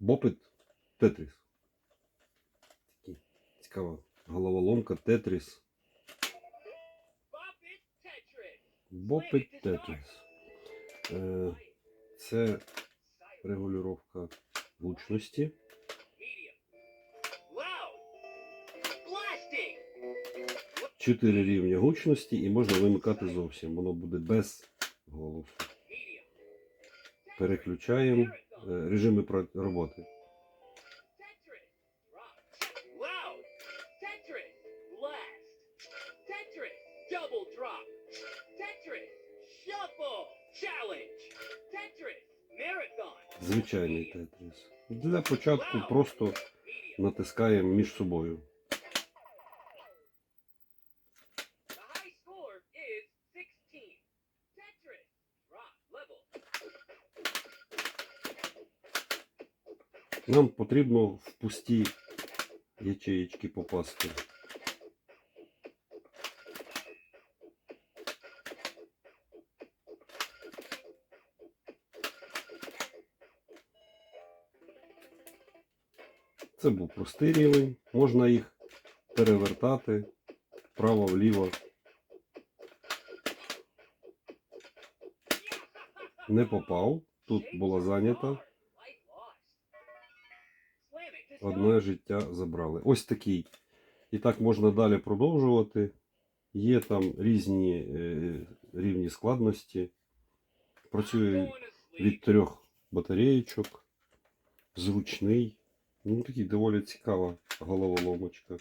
Бопит Тетріс. Цікава головоломка Тетріс. Бопит Тетріс. Е, Це регулювання гучності. Чотири рівня гучності і можна вимикати зовсім. Воно буде без голосу. Переключаємо режими роботи. Звичайний тетріс. Для початку просто натискаємо між собою. Нам потрібно в пусті ячеєчки попасти. Це був простий рівень. Можна їх перевертати вправо-вліво. Не попав. Тут була зайнята одне життя забрали. Ось такий. І так можна далі продовжувати. Є там різні е, рівні складності. Працює від трьох батареєчок. Зручний. Ну, такий доволі цікава головоломочка.